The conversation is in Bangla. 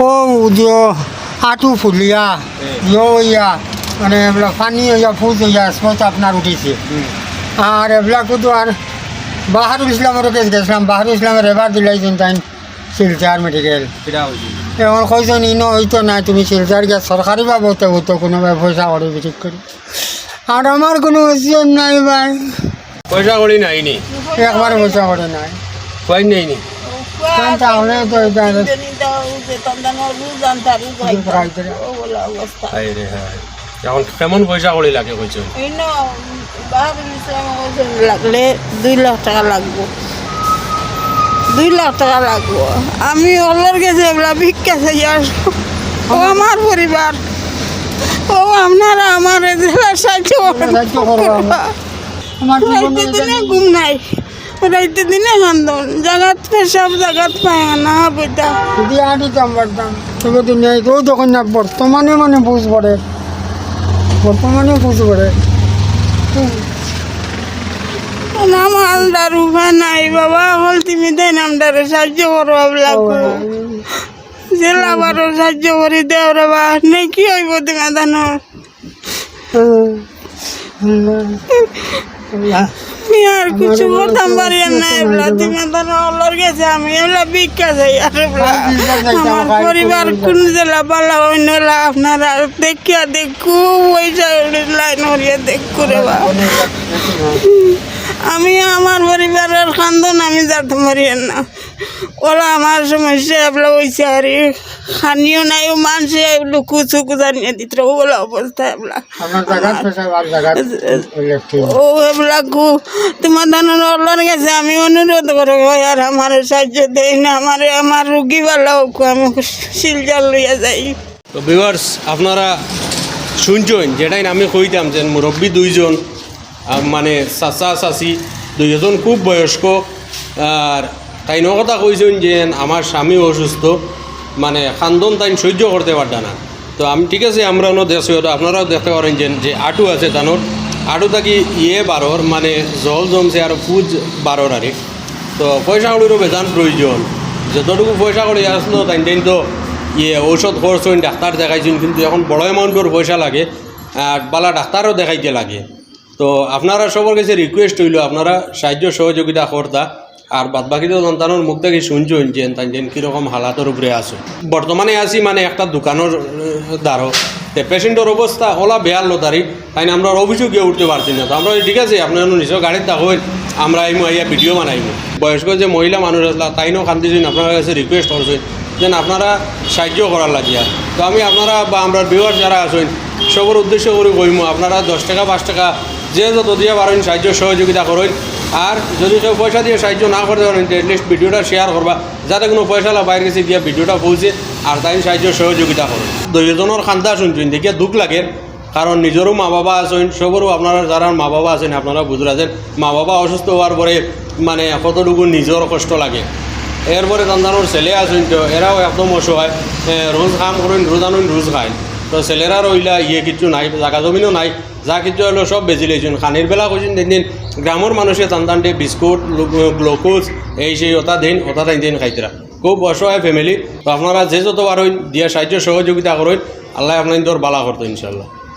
ও যে আঁটু ফুলিয়া ইয়ে হইয়া মানে এগুলো পানি হইয়া ফুজ হইয়া স্পট আপনার উঠিছে। আর এগুলাকে তো আর বাহারুল ইসলামের কেস গেছিলাম বাহারুল ইসলামের এবার দিলাইছেন তাই শিলচার মেডিকেল এখন কইছেন ইনো হইতো না তুমি শিলচার গিয়া সরকারি বাবদে হতো কোনোভাবে পয়সা করে ঠিক করি আর আমার কোনো ওজন নাই ভাই। পয়সা করি নাইনি একবার পয়সা করে নাই। কয় নেইনি কারণ তাহলে তো এখন কেমন পয়সা করি লাগে কইছো? লাগলে দুই লাখ টাকা লাগবো। দুই লাখ টাকা লাগবো। আমি অলর গেছে এগুলা ভিক্ষা চাই আসব ও আমার পরিবার। ও আপনারা আমার সাহায্য দিনে ঘুম নাই। রাইতে দিনে কান্দন জাগাত পেশাব জাগাত পায় না বইটা যদি আটিতাম পারতাম তবে তো নেই কেউ তখন না বর্তমানে মানে বুঝ পড়ে বর্তমানে বুঝ পড়ে আমার দার উপায় নাই বাবা হল তুমি দেন আমদারে সাহায্য করো লাগবো জেলা বারো সাহায্য করে দেও রে বা। নে কি হইব তুমি জানো? আমি আর কিছু করতাম পারি না এগুলা তুমি জানো অলর গেছে আমি এগুলা ভিক্ষা যাই আর আমার পরিবার কোন জেলা পালা অন্য আপনারা দেখিয়া দেখু লাইন হরিয়া দেখু রে বা আমি আমার পরিবারের খান্দন আমি যাতে মরিয়েন না। ওরা আমার সমস্যা এবলা হয়েছে আর খানিও নাই ও মানুষে লুকু চুকু জানিয়ে দিত ওগুলো অবস্থা এবলা ও এবলা কু তোমার ধানের অল্লার গেছে আমি অনুরোধ করে ভাই আর আমার সাহায্য দেই না আমার আমার রুগী ভালো হোক আমি শিলজাল লইয়া যাই। তো ভিউয়ার্স আপনারা শুনছেন যেটাই আমি কইতাম যে মুরব্বী দুইজন মানে চাচা চাচি দুইজন খুব বয়স্ক আর তাই কথা কইছেন যে আমার স্বামী অসুস্থ মানে খান্দন তাই সহ্য করতে পারত না। তো আমি ঠিক আছে আমরা দেশে তো আপনারাও দেখতে পারেন যে যে আটু আছে তানোর। আটু থাকি ইয়ে বারোর মানে জল জমছে আর পুজ বারোর আরে। তো পয়সা কড়িরও বেজান প্রয়োজন। যতটুকু পয়সা করে আসলো তাই তাই তো ইয়ে ঔষধ হইন ডাক্তার দেখাইছেন, কিন্তু এখন বড় অ্যামাউন্টের পয়সা লাগে, আর বালা ডাক্তারও দেখাইতে লাগে। তো আপনারা সবার কাছে রিকোয়েস্ট হইল, আপনারা সাহায্য সহযোগিতা করতা। আর বাদ বাকি তো সন্তানের মুখ থেকে শুনছেন যে তাই যেন কীরকম হালাতের উপরে আছে। বর্তমানে আছি মানে একটা দোকানের দ্বারো তে পেশেন্টের অবস্থা ওলা বেয়ার লতারি তাই না আমরা অভিযোগ উঠতে পারছি না। তো আমরা ঠিক আছে, আপনার নিজের গাড়ির থাকেন আমরা আইমু আইয়া ভিডিও বানাইমু বয়স্ক যে মহিলা মানুষ আসলা তাইনও কান্দিছেন আপনার কাছে রিকোয়েস্ট করছেন যেন আপনারা সাহায্য করার লাগিয়া। তো আমি আপনারা বা আমরা ভিউয়ার যারা আছেন, সবর উদ্দেশ্য করে কইমু, আপনারা দশ টাকা, পাঁচ টাকা, যে যত দিয়ে পারেন সাহায্য সহযোগিতা করেন। আর যদি কেউ পয়সা দিয়ে সাহায্য না করতে পারেন এটলিস্ট ভিডিওটা শেয়ার করবা। যাতে কোনো পয়সা লা বাইরে গেছে গিয়া ভিডিওটা পৌঁছে আর তাই সাহায্য সহযোগিতা করেন দুইজনের খান্দা শুনছেন দেখিয়া দুঃখ লাগে। কারণ নিজেরও মা বাবা আছেন, সবরও আপনারা যারা মা বাবা আছেন, আপনারা বুঝতে আছেন মা বাবা অসুস্থ হওয়ার পরে মানে কতটুকু নিজের কষ্ট লাগে। এরপরে সন্তানোর ছেলে আছেন, তো এরাও একদম অসহায়। রোজ কাম করেন, রোজ আনুন, রোজ খায়। তো ছেলেরা রইলা ইয়ে কিছু নাই জাগা জমিনও নাই। যা কিছু হলো সব বেজি লইছেন খানির বেলা কইছেন, দিন দিন গ্রামের মানুষে টানটানটে বিস্কুট গ্লুকোজ, এই সেই ওটা দিন, ওটা টাইন দিন খাইতরা খুব অসহায় ফ্যামিলি তো আপনারা যে যত পারেন দিয়ে সাহায্য, সহযোগিতা করেন, আল্লাহ আপনার বালা করতো ইনশাল্লাহ